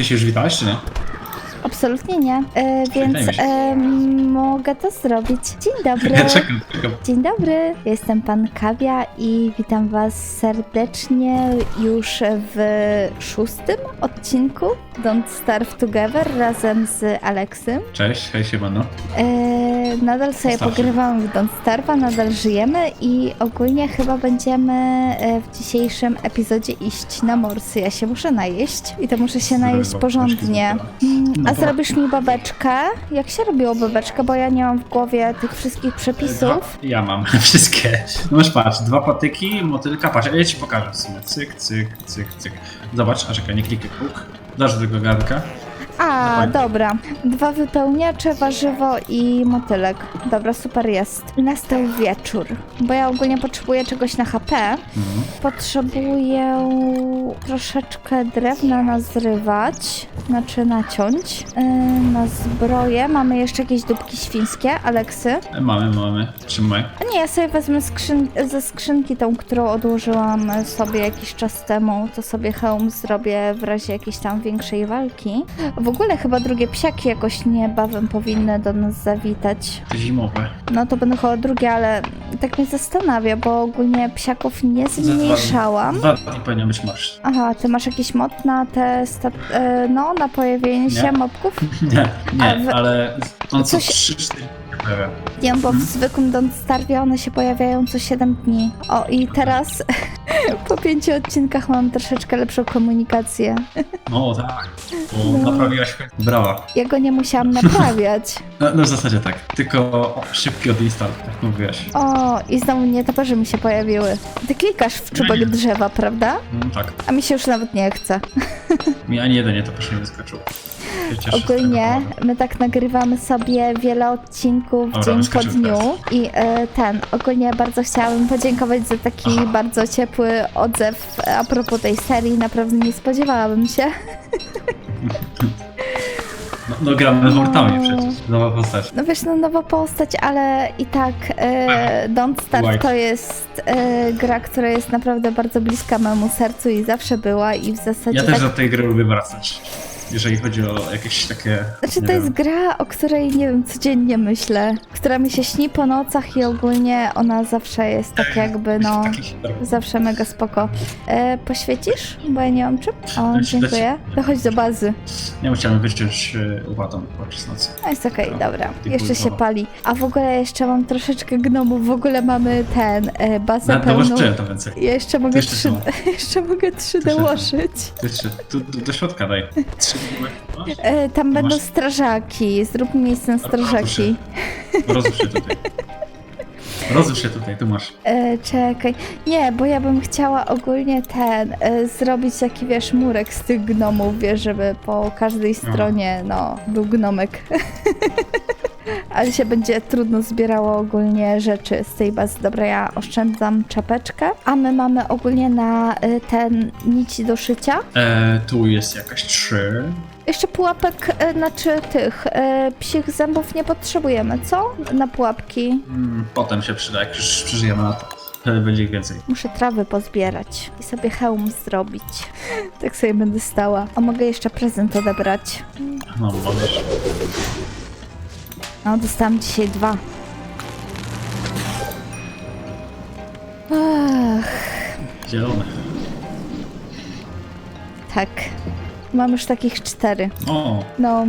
Ty się już witałeś, czy nie? Absolutnie nie, e, więc e, mogę to zrobić. Dzień dobry. Ja czekam, czekam. Dzień dobry, jestem pan Kawia i witam was serdecznie już w szóstym odcinku Don't Starve Together razem z Aleksym. Cześć, hej siemano. E, nadal sobie Starszy. pogrywamy w Don't Starve'a, nadal żyjemy i ogólnie chyba będziemy e, w dzisiejszym epizodzie iść na morsy. Ja się muszę najeść i to muszę się najeść porządnie. Mm, A zrobisz mi babeczkę? Jak się robiło babeczkę? Bo ja nie mam w głowie tych wszystkich przepisów. Dwa, ja mam wszystkie. No masz patrz, dwa patyki, motylka, patrz, ja ci pokażę w sumie. Cyk, cyk, cyk, cyk. Zobacz, a czekaj, nie klikaj puk. Dasz do tego garnka. A, dobra. Dwa wypełniacze, warzywo i motylek. Dobra, super jest. Nastał wieczór, bo ja ogólnie potrzebuję czegoś na HP. Potrzebuję troszeczkę drewna nazrywać, znaczy naciąć. Yy, na zbroję mamy jeszcze jakieś dupki świńskie, Aleksy. Mamy, mamy. Trzymaj. A nie, ja sobie wezmę skrzyn ze skrzynki tą, którą odłożyłam sobie jakiś czas temu. To sobie hełm zrobię w razie jakiejś tam większej walki. W ogóle chyba drugie psiaki jakoś niebawem powinny do nas zawitać. Zimowe. No to będą chyba drugie, ale tak mnie zastanawia, bo ogólnie psiaków nie zmniejszałam. Dwa dni powinien być marsz. Aha, ty masz jakiś mod na te, sta- e, no, na pojawienie się Nie. mobków? Nie, A nie, wy- ale on co Coś- 3-4 dni się pojawia. Nie, bo w Mhm. zwykłym Don't Starve one się pojawiają co 7 dni. O, i teraz po pięciu odcinkach mam troszeczkę lepszą komunikację. No tak, bo No. naprawiłaś Brawa. Ja go nie musiałam naprawiać. No, no w zasadzie tak, tylko szybki odinstall, tak mówiłaś. O, i znowu nietoperze mi się pojawiły. Ty klikasz w czubek drzewa, prawda? Mm, tak, A mi się już nawet nie chce. mi ani jeden nie to proszę nie wyskoczył. Ogólnie powodu. my tak nagrywamy sobie wiele odcinków Dobra, dzień po wyskoczył dniu i e, ten, ogólnie bardzo chciałabym podziękować za taki Aha. bardzo ciepły odzew a propos tej serii, naprawdę nie spodziewałabym się. No, no gramy No. Hortami przecież, nowa postać. No wiesz, no nowa postać, ale i tak e, Don't White. to jest e, gra, która jest naprawdę bardzo bliska memu sercu i zawsze była i w zasadzie Ja też tak... do tej gry lubię wracać, jeżeli chodzi o jakieś takie... Znaczy to jest wiem, gra, o której nie wiem, codziennie myślę, która mi się śni po nocach i ogólnie ona zawsze jest tak jakby no... Zawsze mega spoko. E, poświecisz? Bo ja nie mam czym. O, dziękuję. Dochodź do bazy. Nie chciałem wyciąć e, łatą podczas nocy. No jest okej, Dobra, dobra. Jeszcze się pali. A w ogóle jeszcze mam troszeczkę gnomów. W ogóle mamy ten, e, bazę Nawet pełną. to więcej. Ja jeszcze mogę, jeszcze trzy, jeszcze mogę 3D Jeszcze są. łożyć. Ty trzy, tu, do środka daj. Trzy? E, tam będą Masz- strażaki. Zrób miejsce na strażaki. Rozłóż się tutaj. Rozłóż się tutaj, tu masz. E, czekaj. Nie, bo ja bym chciała ogólnie ten, e, zrobić taki, wiesz, murek z tych gnomów, wiesz, żeby po każdej stronie, no, był gnomek. Ale się będzie trudno zbierało ogólnie rzeczy z tej bazy. Dobra, ja oszczędzam czapeczkę. A my mamy ogólnie na e, ten nici do szycia. E, tu jest jakaś trzy. Jeszcze pułapek, e, znaczy tych e, psich zębów nie potrzebujemy, co? Na pułapki. Mm, potem się przyda, jak już przeżyjemy na to. Wtedy będzie ich więcej. Muszę trawy pozbierać i sobie hełm zrobić. Tak sobie będę stała. A mogę jeszcze prezent odebrać. No, możesz. No, dostałam dzisiaj dwa. Ach, Zielony. tak. Mam już takich cztery. O, No,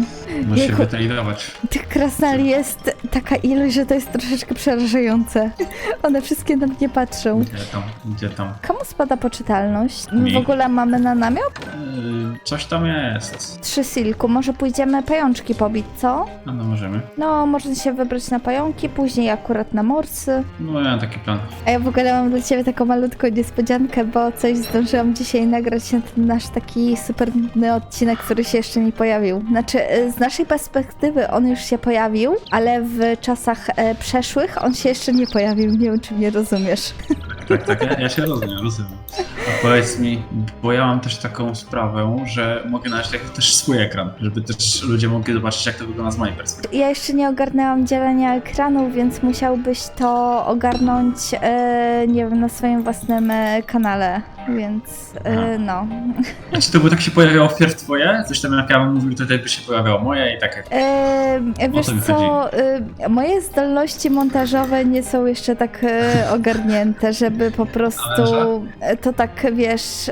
musi się Jejku. wytalidować. tych krasnali jest taka ilość, że to jest troszeczkę przerażające. One wszystkie na mnie patrzą. Gdzie tam, gdzie tam? Komu spada poczytalność? Mi. w ogóle mamy na namiot? E, coś tam jest. Trzy silku. Może pójdziemy pajączki pobić, co? No, no możemy. No, można się wybrać na pająki, później akurat na morsy. No, ja mam taki plan. A ja w ogóle mam dla Ciebie taką malutką niespodziankę, bo coś zdążyłam dzisiaj nagrać na ten nasz taki super nudny odcinek, który się jeszcze nie pojawił. Znaczy, y, z naszej perspektywy on już się pojawił, ale w czasach e, przeszłych on się jeszcze nie pojawił. Nie wiem, czy mnie rozumiesz. Tak, tak, ja, ja się rozumiem, rozumiem. A powiedz mi, bo ja mam też taką sprawę, że mogę znaleźć jak też swój ekran, żeby też ludzie mogli zobaczyć, jak to wygląda z mojej perspektywy. Ja jeszcze nie ogarnęłam dzielenia ekranu, więc musiałbyś to ogarnąć, e, nie wiem, na swoim własnym e, kanale. Więc e, no. Czy to by tak się pojawiało wpierw twoje? Coś tam jak ja bym mówił, to tutaj by się pojawiało moje i tak. E, wiesz co, e, moje zdolności montażowe nie są jeszcze tak ogarnięte, żeby po prostu to tak, wiesz,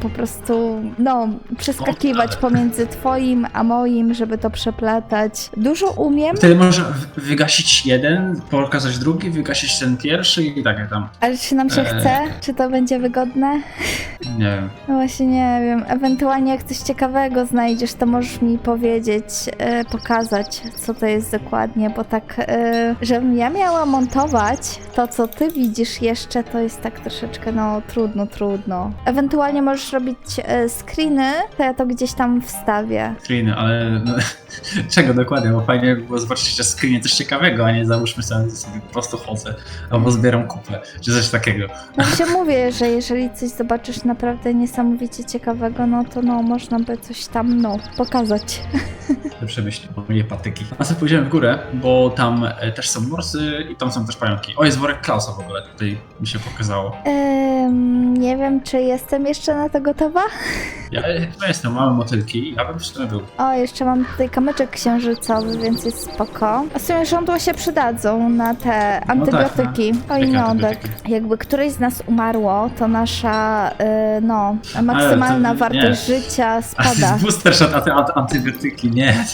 po prostu, no, przeskakiwać pomiędzy twoim a moim, żeby to przeplatać. Dużo umiem, Wtedy można wygasić jeden, pokazać drugi, wygasić ten pierwszy i tak tam. ale czy nam się chce? Czy to będzie wygodne? Nie wiem. No właśnie nie wiem. Ewentualnie jak coś ciekawego znajdziesz, to możesz mi powiedzieć, e, pokazać, co to jest dokładnie, bo tak, e, żebym ja miała montować to, co ty widzisz jeszcze, to jest tak troszeczkę, no, trudno, trudno. Ewentualnie możesz robić e, screeny, to ja to gdzieś tam wstawię. Screeny, ale no, czego dokładnie? Bo fajnie by było zobaczyć na screenie coś ciekawego, a nie załóżmy sobie, sobie po prostu chodzę albo zbieram kupę, czy coś takiego. No się mówię, że jeżeli coś zobaczysz naprawdę niesamowicie ciekawego, no to no, można by coś tam, no, pokazać. Lepsze myśli, bo nie patyki. A sobie pójdziemy w górę, bo tam e, też są morsy i tam są też pająki. O, jest worek Klausa w ogóle, tutaj mi się pokazało. Em, nie wiem, czy jestem jeszcze na to gotowa. Ja e, chyba jestem, małe motylki, ja bym był. O, jeszcze mam tutaj kamyczek księżycowy, więc jest spoko. A w sumie żądła się przydadzą na te antybiotyki. Oj, Jakie no, tak. antybiotyki? Jakby któreś z nas umarło, to nasza, y, no, maksymalna to- wartość nie. życia A spada. booster shot, a te anty- antybiotyki, nie.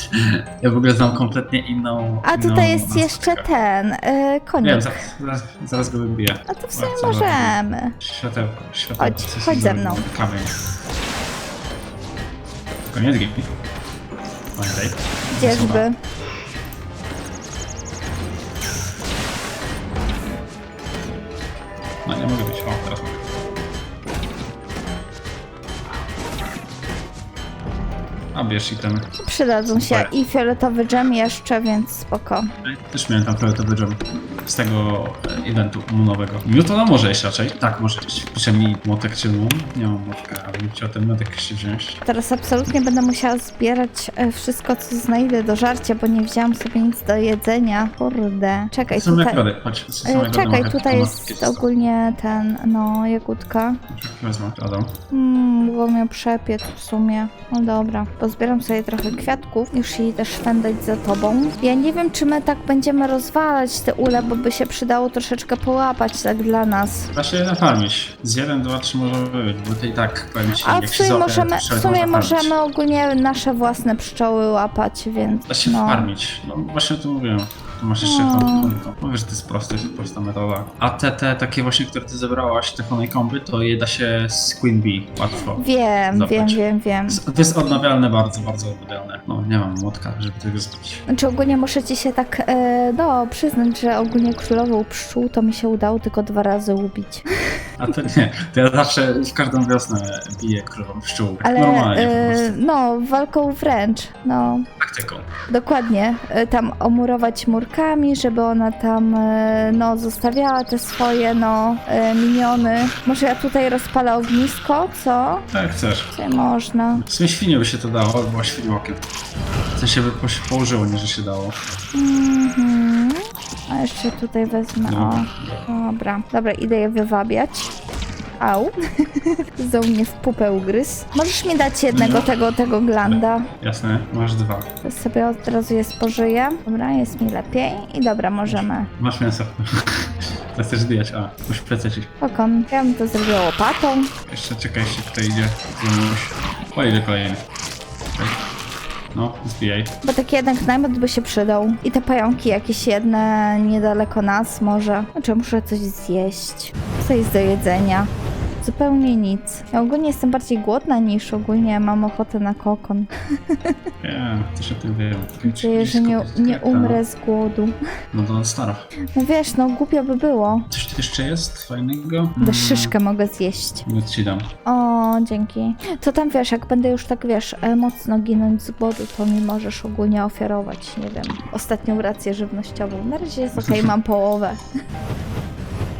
Ja w ogóle znam kompletnie inną. A inną tutaj jest nazwę. jeszcze ten, y, Nie konik. wiem, zaraz, zaraz, zaraz go wybiję. A to w sumie Bardzo możemy. Światełko, światełko. Chodź, chodź ze mną. Kamień. Koniec gry. Pamiętaj. Gdzieżby. No nie mogę być. O, teraz mogę. Ten. Przydadzą się Super. i fioletowy dżem jeszcze, więc spoko. Też miałem tam fioletowy dżem z tego eventu nowego. Newtona może iść raczej. Tak, może iść. Pisze mi młotek czy mum. Nie mam młotka, ale bym chciał ten młotek się wziąć. Teraz absolutnie będę musiała zbierać e, wszystko, co znajdę do żarcia, bo nie wzięłam sobie nic do jedzenia. Kurde. Czekaj, Są tutaj... chodź. E, Czekaj, tutaj jest ogólnie ten, no, jagódka. Wezmę, Adam. Hmm, bo miał przepiec w sumie. No dobra, pozbieram sobie trochę kwiatków. Już jej też szwendać za tobą. Ja nie wiem, czy my tak będziemy rozwalać te ule, bo by się przydało troszeczkę połapać tak dla nas. Da się nafarmić. Z 1, 2, 3 może być, bo to i tak powiem ci, A jak w się sumie złapie, możemy, to w trzeba sumie nafarmić. możemy ogólnie nasze własne pszczoły łapać, więc Da się no. farmić. No właśnie o tym mówiłem. Tu masz jeszcze No. honeycomb. Mówię, że to jest proste, jest prosta metoda. A te, te takie właśnie, które ty zebrałaś, te honeycomby, to je da się z Queen Bee łatwo. Wiem, wiem, wiem, wiem. To jest odnawialne bardzo, bardzo odnawialne. No, nie mam młotka, żeby tego zrobić. Znaczy ogólnie muszę ci się tak, e, no, przyznać, że ogólnie królową pszczół to mi się udało tylko dwa razy ubić. A to nie, to ja zawsze w każdą wiosnę biję królową pszczół. Ale, normalnie po e, prostu. no, walką wręcz, no, Taktyką. dokładnie. E, tam omurować murkami, żeby ona tam, e, no, zostawiała te swoje, no, e, miniony. Może ja tutaj rozpalę ognisko, co? Tak chcesz. Czy można? W sumie świnie by się to dało, ale była świniokiem. W sensie by po- się położyło, nie że się dało. Mhm. A jeszcze tutaj wezmę, o. No. Dobra, dobra, idę je wywabiać. Au. Zdą mnie w pupę ugryz. Możesz mi dać jednego No. tego, tego glanda. Jasne, masz dwa. To sobie od razu je spożyję. Dobra, jest mi lepiej. I dobra, możemy. Masz mięso. To chcesz zbijać, a musisz plececić. Okon, ja bym to zrobiła łopatą. Jeszcze czekaj, jeszcze tutaj idzie. Zumuś. O ile kolejny. Czekaj. No, zbijaj. Bo taki jednak namiot by się przydał. I te pająki jakieś jedne niedaleko nas może. Znaczy muszę coś zjeść. Co jest do jedzenia? Zupełnie nic. Ja ogólnie jestem bardziej głodna niż ogólnie mam ochotę na kokon. Nie, też o tym wiem. Mam nadzieję, że nie, nie umrę z głodu. No to stara. No wiesz, no głupio by było. Coś tu jeszcze jest fajnego? Tę szyszkę mogę zjeść. No ci dam. O, dzięki. To tam wiesz, jak będę już tak wiesz, e, mocno ginąć z głodu, to mi możesz ogólnie ofiarować, nie wiem, ostatnią rację żywnościową. Na razie jest okej, mam połowę.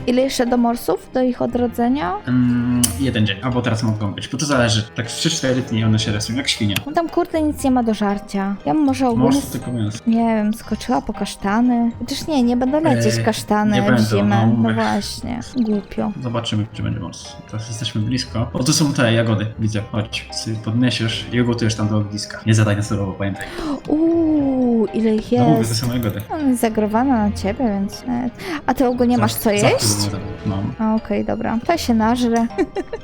Ile jeszcze do morsów, do ich odrodzenia? Mm, jeden dzień, albo teraz mogą być, bo to zależy. Tak w 3-4 dni one się resują jak świnie. No tam kurde nic nie ma do żarcia. Ja bym może ogólnie, Morsy tylko mięso. nie wiem, skoczyła po kasztany. Chociaż nie, nie będę lecieć kasztany nie w będą, zimę. no, No mówię. właśnie, głupio. Zobaczymy, czy będzie mors. Teraz jesteśmy blisko. O, tu są te jagody, widzę. Chodź, sobie podniesiesz i ugotujesz tam do ogniska. Nie zadaj na surowo, pamiętaj. Uuu, ile ich No mówię, to jest. są jagody. On jest zagrowana na ciebie, więc nawet... A ty ogólnie masz co jeść? Bym nie dał. A okej, dobra. To się nażrę.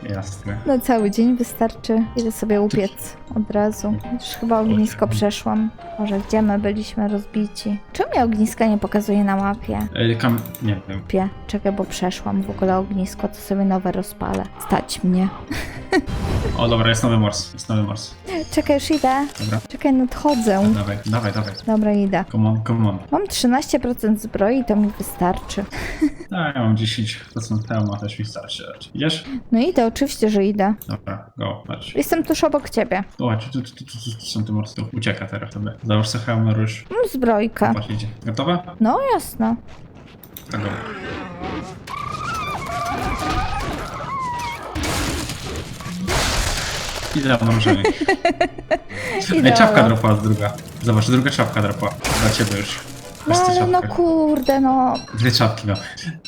No, jasne. Na cały dzień wystarczy. Idę sobie upiec od razu. Już chyba ognisko przeszłam. Może gdzie my byliśmy rozbici. Czemu mnie ogniska nie pokazuje na mapie? E, kam... nie wiem. Pie, czekaj, bo przeszłam w ogóle ognisko, to sobie nowe rozpalę. Stać mnie. O, dobra, jest nowy mors. Jest nowy mors. Czekaj, już idę. Dobra, Czekaj, nadchodzę. dawaj, dawaj, dawaj. Dobra, idę. Come on, come on. Mam 13% zbroi, to mi wystarczy. A, ja mam 10% hełma, też mi starczy raczej. Idziesz? No idę, oczywiście, że idę. Dobra, go, patrz. Jestem tuż obok ciebie. Zobacz, tu, tu, tu, tu, tu, tu są te morsy. Ucieka teraz tobie. Załóż sobie hełm, rusz. Mam zbrojkę. Patrz, idzie. Gotowa? No jasno. Tak, go. Idealna możemy. Ej, czapka druga. Zobacz, druga czapka dropła. Dla ciebie już. No tę ale no czapkę. kurde, no. Dwie czapki, no.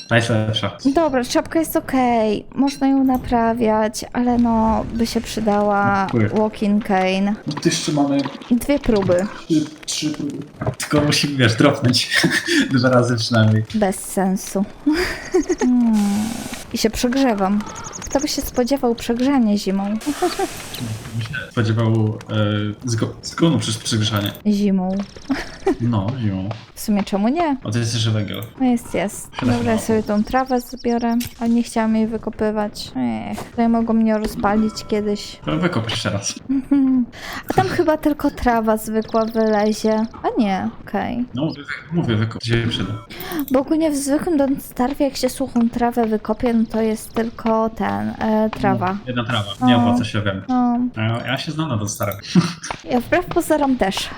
Ta jest lepsza. Dobra, czapka jest okej, można ją naprawiać, ale no, by się przydała Dziękuję. walking cane. No to jeszcze mamy Dwie próby, trzy, trzy próby. Tylko musimy, wiesz, dropnąć dwa razy przynajmniej. bez sensu. Hmm. I się przegrzewam. Kto by się spodziewał przegrzania zimą? Bym się Spodziewał e, zgo, zgonu przez przegrzanie. Zimą. No, zimą. W sumie czemu nie? O, to jest jeszcze węgiel. No jest, jest. Dobra, ja sobie tą trawę zbiorę, ale nie chciałam jej wykopywać. Ech, tutaj mogą mnie rozpalić kiedyś. No, Wykop jeszcze raz. A tam chyba tylko trawa zwykła wylezie. A nie, okej. No, mówię, wy- mówię wykop. Gdzie przyda? Bo ogólnie w zwykłym Don't Starve, jak się suchą trawę wykopie, no to jest tylko ten, e, trawa. Jedna trawa. Nie O. opłaca się, wiem. No, Ja, ja się znam na to starym. ja wbrew pozorom też.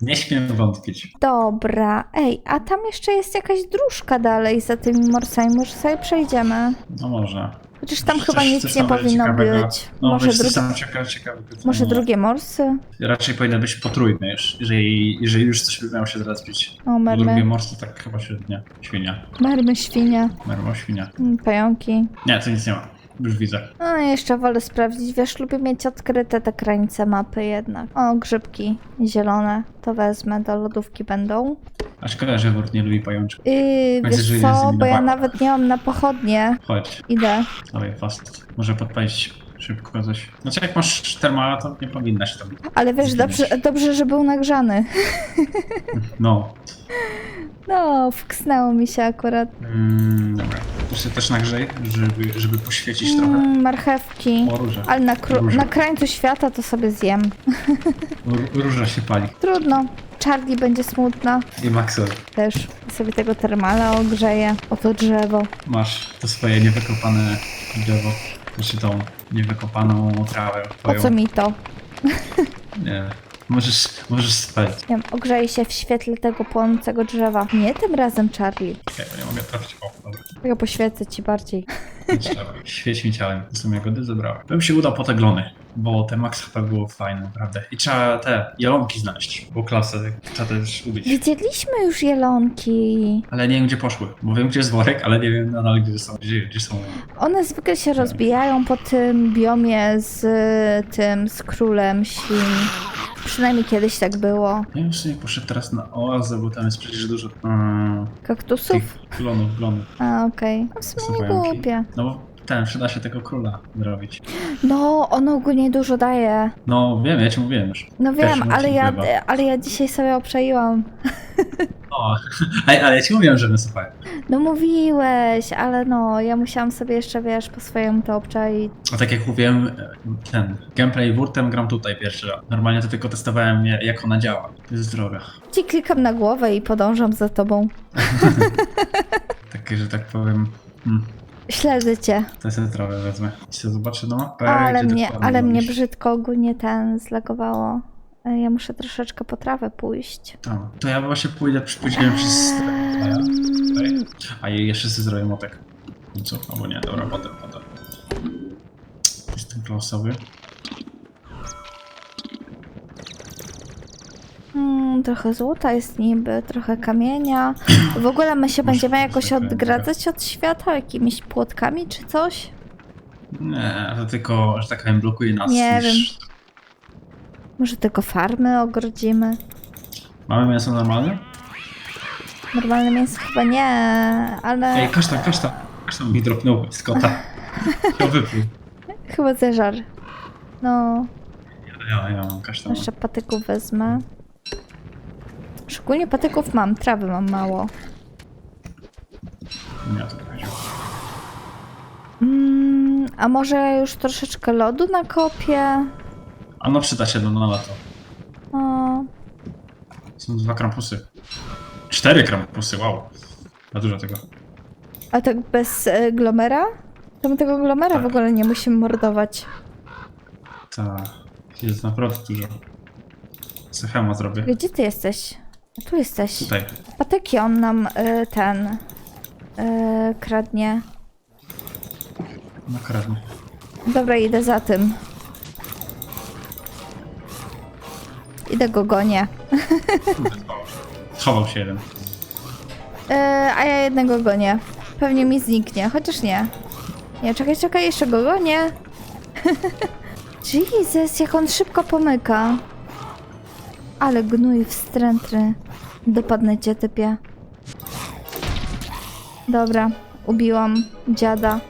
Nie śmiem wątpić. Dobra, ej, a tam jeszcze jest jakaś dróżka dalej za tymi morsami, może sobie przejdziemy. No można. Chociaż tam Coś- chyba coś nic tam nie powinno ciekawego. być. No, może może drugi, sam ciekawe, ciekawe. może no, drugie morsy? Raczej powinny być potrójne już, jeżeli, jeżeli już coś by miało się zrespić. O, Drugie mermy, morsy tak chyba średnia. Świnia. mermy, świnie, Mermo, świnia. mm, pająki. Nie, to nic nie ma. Już widzę. No jeszcze wolę sprawdzić, wiesz, lubię mieć odkryte te krańce mapy jednak. O, grzybki zielone, to wezmę, do lodówki będą. A szkoda, że Wurt nie lubi pajączków. Yy, Będzie wiesz żyje z co, nimi bo na ja nawet nie mam na pochodnie. Chodź, Idę. dawaj fast. Może podpalić szybko coś. Znaczy jak masz termala, to nie powinnaś tam. Ale wiesz, dobrze, dobrze, że był nagrzany. No. No, wksnęło mi się akurat. Mm, dobra. Tu się też nagrzej, żeby, żeby poświecić trochę. Mm, marchewki. O, róża. Ale na, kró- Róża. na krańcu świata to sobie zjem. Ró- Róża się pali. Trudno. Charlie będzie smutna. I Maxwell, Też sobie tego termala ogrzeje. Oto drzewo. masz to swoje niewykopane drzewo. Znaczy tą niewykopaną trawę Po twoją. co mi to? Nie. Możesz, możesz. Nie wiem, ogrzeje się w świetle tego płonącego drzewa. Nie tym razem, Charlie. Okej, bo nie mogę trafić. O, dobra. Ja poświecę ci bardziej. Trzeba. Świeć mi ciałem. To są jagody zebrałem. Bym się udał po te glony, bo te max HP było fajne, naprawdę. I trzeba te jelonki znaleźć, bo klasę trzeba też ubić. Widzieliśmy już jelonki. Ale nie wiem gdzie poszły, bo wiem gdzie jest worek, ale nie wiem nadal gdzie są. Gdzie, gdzie są. One zwykle się rozbijają po tym biomie z tym, z królem świn. Przynajmniej kiedyś tak było. Wiem, czy nie poszedł teraz na oazę, bo tam jest przecież dużo mm, Kaktusów? tych glonów, glonów. A, okej. No w sumie nie głupie. No bo ten, przyda się tego króla zrobić. No, ono ogólnie dużo daje. No wiem, ja ci mówiłem już. No wiem, ale ja, chyba. ale ja dzisiaj sobie obczaiłam. O, ale, ale ja ci mówiłem, że wysypałem. No mówiłeś, ale no, ja musiałam sobie jeszcze, wiesz, po swojemu to obczaić. A tak jak mówiłem, ten gameplay Wurtem gram tutaj pierwszy raz. Normalnie to tylko testowałem jak ona działa. To jest droga. Ci klikam na głowę i podążam za tobą. Takie, że tak powiem. Hmm, Śledzę cię. to jest zdrowe, wezmę. Chcę zobaczyć do mapy. Ale gdzie mnie, dokładnie ale mnie brzydko ogólnie ten zlagowało. E, Ja muszę troszeczkę po trawę pójść. A, to ja właśnie pójdę, pójdziemy przez... Tutaj. A jej jeszcze sobie zrobię motek. I co? Albo nie, dobra, potem, potem. Jestem losowy. Mm, trochę złota jest niby, trochę kamienia. W ogóle my się będziemy jakoś odgradzać od świata jakimiś płotkami czy coś? Nie, to tylko, że tak powiem, blokuje nas. Nie niż... Może tylko farmy ogrodzimy? Mamy mięso normalne? Normalne mięso chyba nie, ale Ej, kasztan, kasztan. Kasztan mi dropnął z kota. Chciał wypluł. chyba zeżar. No, Ja, ja mam kasztan. jeszcze patyków wezmę. Szczególnie patyków mam, trawy mam mało. Nie. Mm, a może już troszeczkę lodu nakopię? A no przyda się no, na lato. O, Są dwa krampusy. Cztery krampusy, wow. Za dużo tego. a tak bez e, glomera? To my tego glomera Tak. w ogóle nie musimy mordować. Ta. Jest naprawdę dużo. Sechema zrobię. Gdzie ty jesteś? Tu jesteś. Tutaj. Patyki on nam y, ten y, kradnie. Na kradnie. Dobra, idę za tym. Idę go gonię. Schował się jeden. Y, a ja jednego gonię. Pewnie mi zniknie, chociaż nie. Nie, czekaj, czekaj, jeszcze go gonię. Jesus, jak on szybko pomyka. Ale gnój wstrętny. Dopadnę cię, typie. Dobra, ubiłam dziada.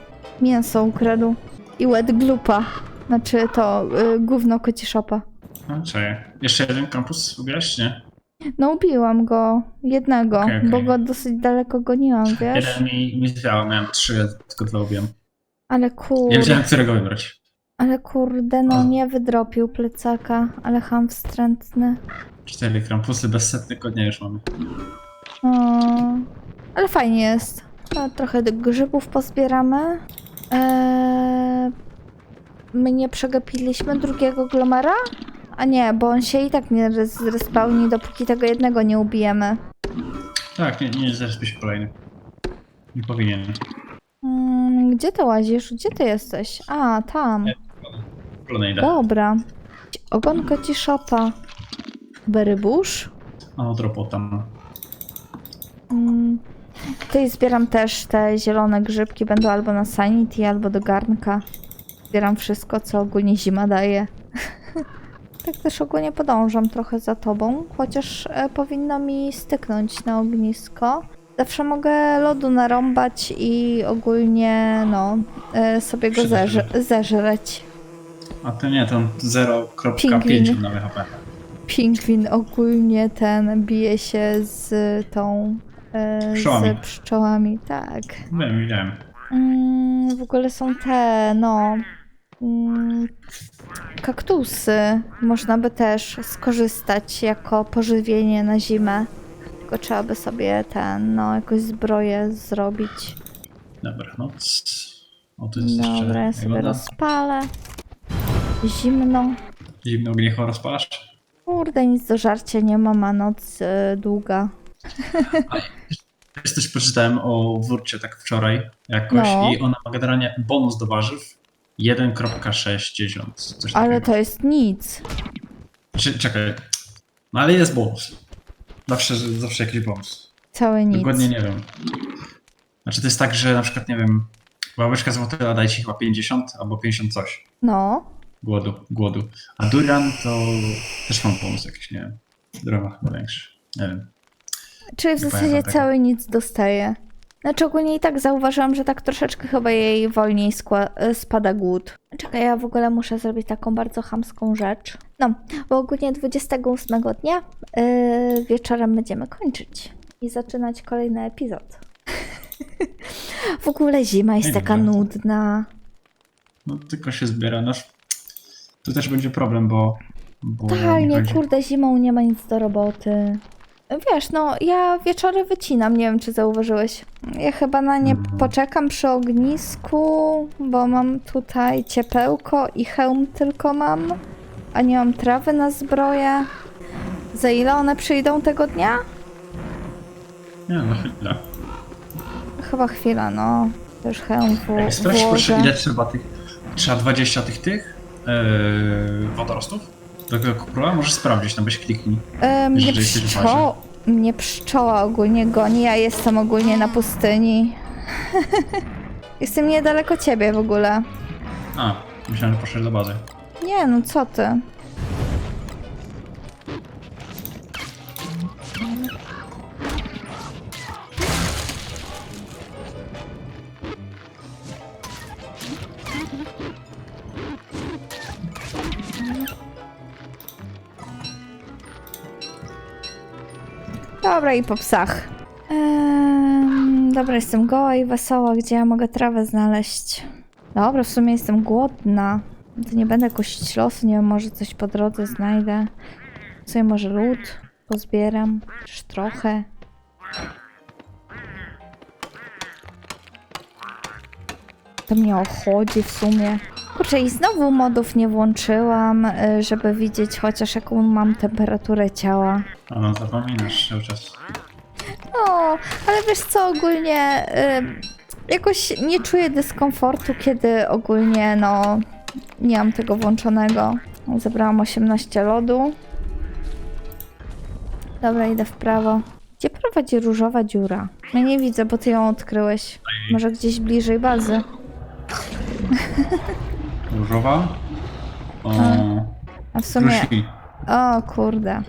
Mięso ukradł. I łed glupa. Znaczy to y, gówno kociszopa. No, czekaj. Jeszcze jeden kampus czy nie? No ubiłam go. Jednego, Okej, okej. bo go dosyć daleko goniłam, wiesz? Jeden mi, mi zwiał, miałem trzy, ja tylko dwa ubiłem. Ale Nie kurde. wiedziałem, którego wybrać. Ale kurde, no nie wydropił plecaka, ale ham wstrętny. Cztery krampusy bez setnego dnia już mamy. O, ale fajnie jest. No, trochę grzybów pozbieramy. Eee, my nie przegapiliśmy drugiego glomera? A nie, bo on się i tak nie res- zrespawni, dopóki tego jednego nie ubijemy. Tak, nie, nie zaraz być kolejny. Nie powinien. Gdzie ty łazisz? Gdzie ty jesteś? A, tam. Dobra. Ogon koci szopa. Berybusz? A no dropo tam. Mm. Tutaj zbieram też te zielone grzybki, będą albo na sanity, albo do garnka. Zbieram wszystko, co ogólnie zima daje. tak też ogólnie podążam trochę za tobą, chociaż e, powinno mi styknąć na ognisko. Zawsze mogę lodu narąbać i ogólnie, no, e, sobie go Przyda się. zeż- zeżreć. A to nie, to Pingwin. 0.5 na HP. Pingwin ogólnie ten bije się z tą. E, Pszczołami. Z pszczołami, tak. Wiem, widziałem. Mm, w ogóle są te, no. Mm, kaktusy. Można by też skorzystać jako pożywienie na zimę. Tylko trzeba by sobie ten, no, jakąś zbroję zrobić. Dobra, no. c- O, tu jest jeszcze Dobra, ja sobie rozpalę. Zimno. Zimno ognicho rozpalasz? Kurde, nic do żarcia nie mam, a noc e, długa. Też coś przeczytałem o wórcie tak wczoraj jakoś No. i ona ma generalnie bonus do warzyw 1.60. Coś Ale takiego. to jest nic. Cze- Czekaj. No ale jest bonus. Zawsze, zawsze jakiś bonus. Całe nic. Dokładnie nie wiem. Znaczy to jest tak, że na przykład, nie wiem, ławeczka z motyla daje ci chyba 50 albo 50 coś No. głodu, głodu. A durian to też mam bonus jakiś, nie wiem. Durian ma chyba większy. Nie wiem. Czyli w Nie zasadzie pamiętam tego. cały nic dostaje. Znaczy ogólnie i tak zauważyłam, że tak troszeczkę chyba jej wolniej e, spada głód. Czekaj, ja w ogóle muszę zrobić taką bardzo chamską rzecz. No, bo ogólnie 28 dnia yy, wieczorem będziemy kończyć i zaczynać kolejny epizod. w ogóle zima jest taka nudna. No tylko się zbiera. No, tu też będzie problem, bo... bo nie Totalnie, będzie- kurde, zimą nie ma nic do roboty. Wiesz, no ja wieczory wycinam, nie wiem czy zauważyłeś. Ja chyba na nie Mhm. poczekam przy ognisku, bo mam tutaj ciepełko i hełm tylko mam, a nie mam trawy na zbroję. Za ile one przyjdą tego dnia? Nie, no chwilę. chyba chwila, no. To już hełm w, Ej, Sprawdź proszę, włożę. ile trzeba tych. Trzeba 20 tych tych yy, wodorostów? Tego króla? Możesz sprawdzić, tam byś kliknij. E, mnie, jeżeli jesteś w pszczo... mnie pszczoła ogólnie goni, ja jestem ogólnie na pustyni. jestem niedaleko ciebie w ogóle. A, myślałem, że poszedł do bazy. Nie, no co ty? I po psach. Ehm, dobra, jestem goła i wesoła. Gdzie ja mogę trawę znaleźć? Dobra, w sumie jestem głodna. To nie będę kusić losu, nie wiem, może coś po drodze znajdę. Sobie może lód pozbieram, już trochę. To mnie ochodzi w sumie. Kurczę, i znowu modów nie włączyłam, y, żeby widzieć chociaż jaką mam temperaturę ciała. A no, zapominasz cały czas. No, ale wiesz co, ogólnie y, jakoś nie czuję dyskomfortu, kiedy ogólnie, no, nie mam tego włączonego. Zebrałam 18 lodu. Dobra, idę w prawo. Gdzie prowadzi różowa dziura? Ja nie widzę, bo ty ją odkryłeś. Może gdzieś bliżej bazy. Różowa? O, A w sumie... O kurde.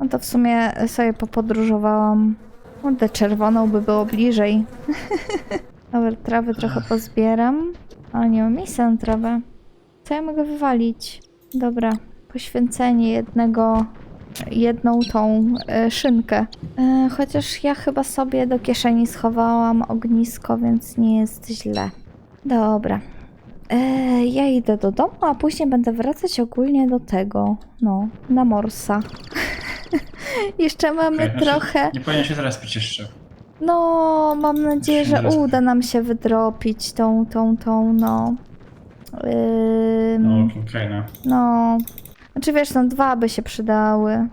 No to w sumie sobie popodróżowałam. Kurde, czerwoną by było bliżej. Dobra, trawy trochę pozbieram. Ale nie mam miejsca na trawę. Co ja mogę wywalić? Dobra, poświęcenie jednego, jedną tą e, szynkę. E, chociaż ja chyba sobie do kieszeni schowałam ognisko, więc nie jest źle. Dobra. E, ja idę do domu, a później będę wracać ogólnie do tego, no, na morsa. Jeszcze mamy Okej, znaczy, trochę. Nie powinien się teraz pić jeszcze. No, mam nadzieję, że Teraz- uda nam się wydropić tą, tą, tą, no. No, Ym, okej, no. no. Znaczy wiesz, no dwa by się przydały.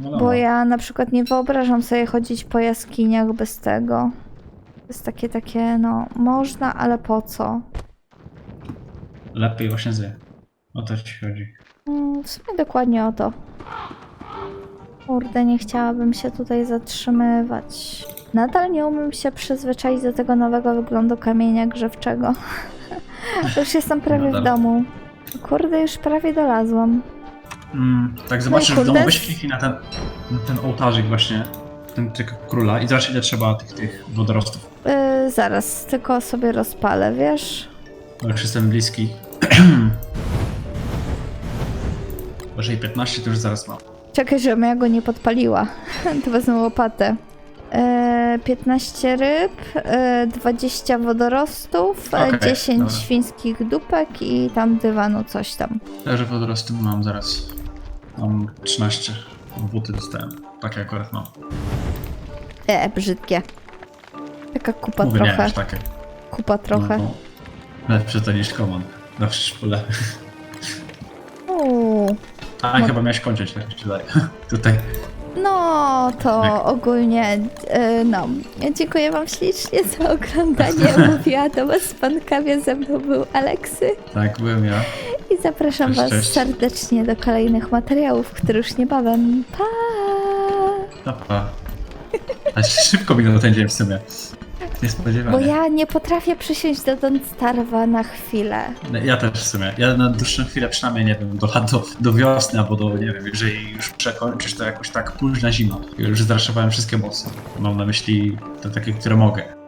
no Bo ja na przykład nie wyobrażam sobie chodzić po jaskiniach bez tego. To jest takie, takie, no, można, ale po co? Lepiej właśnie zje. O to ci chodzi. Mm, W sumie dokładnie o to. Kurde, nie chciałabym się tutaj zatrzymywać. Nadal nie umiem się przyzwyczaić do tego nowego wyglądu kamienia grzewczego. już jestem prawie w Nadal. domu. Kurde, już prawie dolazłam. Mm, tak zobaczysz w kurde. domu, weź kliknij na ten, na ten ołtarzyk właśnie, ten tego króla i zobacz ile trzeba tych, tych wodorostów. Yy, zaraz, tylko sobie rozpalę, wiesz? Bo już jestem bliski. Może i 15 to już zaraz mam. Czekaj, żebym ja go nie podpaliła. to wezmę łopatę. E, 15 ryb, e, 20 wodorostów, e, Okej, 10 dobra. świńskich dupek i tam dywanu coś tam. Także wodorostów mam zaraz. Mam 13. Buty dostałem. Takie akurat mam. E, brzydkie. Taka kupa Mówię, nie trochę. aż takie. Kupa trochę. No, no. Lepsze to niż komand. Na szpule. A No. chyba miałeś kończyć, tak mi się wydaje. Tutaj. No, to Tak. ogólnie, e, no. Dziękuję wam ślicznie za oglądanie. Mówiła do was pan Kawia, ze mną był Aleksy. Tak, byłem ja. I zapraszam Cześć, was cześć. serdecznie do kolejnych materiałów, które już niebawem. Pa! Pa, pa. A szybko minął ten dzień w sumie. Niespodziewanie. Bo ja nie potrafię przysiąść do Don Starwa na chwilę. No, Ja też w sumie. Ja na dłuższą chwilę przynajmniej, nie wiem, do, do, do wiosny albo do, nie wiem, jeżeli już przekończysz to jakoś tak późna zima. Już zraszowałem wszystkie bossy. Mam na myśli te takie, które mogę.